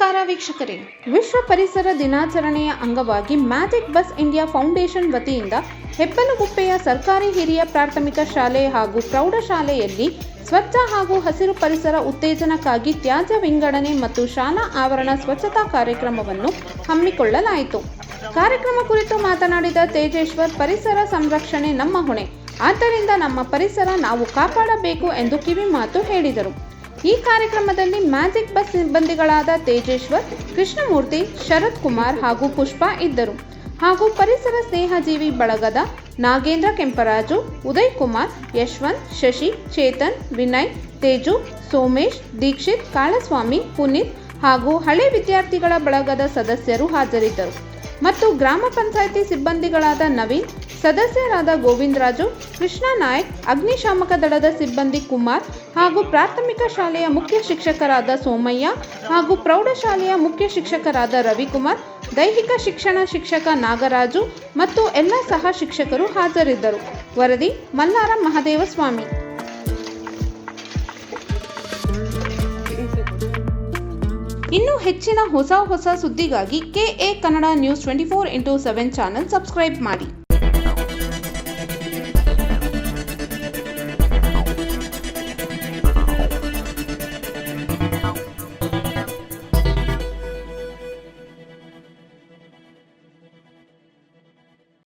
ನಮಸ್ಕಾರ ವೀಕ್ಷಕರೇ. ವಿಶ್ವ ಪರಿಸರ ದಿನಾಚರಣೆಯ ಅಂಗವಾಗಿ ಮ್ಯಾಜಿಕ್ ಬಸ್ ಇಂಡಿಯಾ ಫೌಂಡೇಶನ್ ವತಿಯಿಂದ ಹೆಬ್ಬಲಗುಪ್ಪೆಯ ಸರ್ಕಾರಿ ಹಿರಿಯ ಪ್ರಾಥಮಿಕ ಶಾಲೆ ಹಾಗೂ ಪ್ರೌಢಶಾಲೆಯಲ್ಲಿ ಸ್ವಚ್ಛ ಹಾಗೂ ಹಸಿರು ಪರಿಸರ ಉತ್ತೇಜನಕ್ಕಾಗಿ ತ್ಯಾಜ್ಯ ವಿಂಗಡಣೆ ಮತ್ತು ಶಾಲಾ ಆವರಣ ಸ್ವಚ್ಛತಾ ಕಾರ್ಯಕ್ರಮವನ್ನು ಹಮ್ಮಿಕೊಳ್ಳಲಾಯಿತು. ಕಾರ್ಯಕ್ರಮ ಕುರಿತು ಮಾತನಾಡಿದ ತೇಜೇಶ್ವರ್, ಪರಿಸರ ಸಂರಕ್ಷಣೆ ನಮ್ಮ ಹೊಣೆ. ಆದ್ದರಿಂದ ನಮ್ಮ ಪರಿಸರ ನಾವು ಕಾಪಾಡಬೇಕು ಎಂದು ಕಿವಿಮಾತು ಹೇಳಿದರು. ಈ ಕಾರ್ಯಕ್ರಮದಲ್ಲಿ ಮ್ಯಾಜಿಕ್ ಬಸ್ ಸಿಬ್ಬಂದಿಗಳಾದ ತೇಜೇಶ್ವರ್, ಕೃಷ್ಣಮೂರ್ತಿ, ಶರತ್ ಕುಮಾರ್ ಹಾಗೂ ಪುಷ್ಪಾ ಇದ್ದರು. ಹಾಗೂ ಪರಿಸರ ಸ್ನೇಹಜೀವಿ ಬಳಗದ ನಾಗೇಂದ್ರ ಕೆಂಪರಾಜು, ಉದಯ್ ಕುಮಾರ್, ಯಶವಂತ್, ಶಶಿ, ಚೇತನ್, ವಿನಯ್, ತೇಜು, ಸೋಮೇಶ್, ದೀಕ್ಷಿತ್, ಕಾಳಸ್ವಾಮಿ, ಪುನೀತ್ ಹಾಗೂ ಹಳೆ ವಿದ್ಯಾರ್ಥಿಗಳ ಬಳಗದ ಸದಸ್ಯರು ಹಾಜರಿದ್ದರು. ಮತ್ತು ಗ್ರಾಮ ಪಂಚಾಯಿತಿ ಸಿಬ್ಬಂದಿಗಳಾದ ನವೀನ್ ಸದಸ್ಯರಾದ ಗೋವಿಂದರಾಜು, ಕೃಷ್ಣ ನಾಯಕ್, ಅಗ್ನಿಶಾಮಕ ದಳದ ಸಿಬ್ಬಂದಿ ಕುಮಾರ್ ಹಾಗೂ ಪ್ರಾಥಮಿಕ ಶಾಲೆಯ ಮುಖ್ಯ ಶಿಕ್ಷಕರಾದ ಸೋಮಯ್ಯ ಹಾಗೂ ಪ್ರೌಢಶಾಲೆಯ ಮುಖ್ಯ ಶಿಕ್ಷಕರಾದ ರವಿಕುಮಾರ್, ದೈಹಿಕ ಶಿಕ್ಷಣ ಶಿಕ್ಷಕ ನಾಗರಾಜು ಮತ್ತು ಎಲ್ಲ ಸಹ ಶಿಕ್ಷಕರು ಹಾಜರಿದ್ದರು. ವರದಿ ಮಲ್ಲಾರ ಮಹದೇವಸ್ವಾಮಿ ಇನ್ನು ಹೆಚ್ಚಿನ ಹೊಸ ಹೊಸ ಸುದ್ದಿಗಾಗಿ K A Kannada news twenty four into seven channel subscribe ಮಾಡಿ.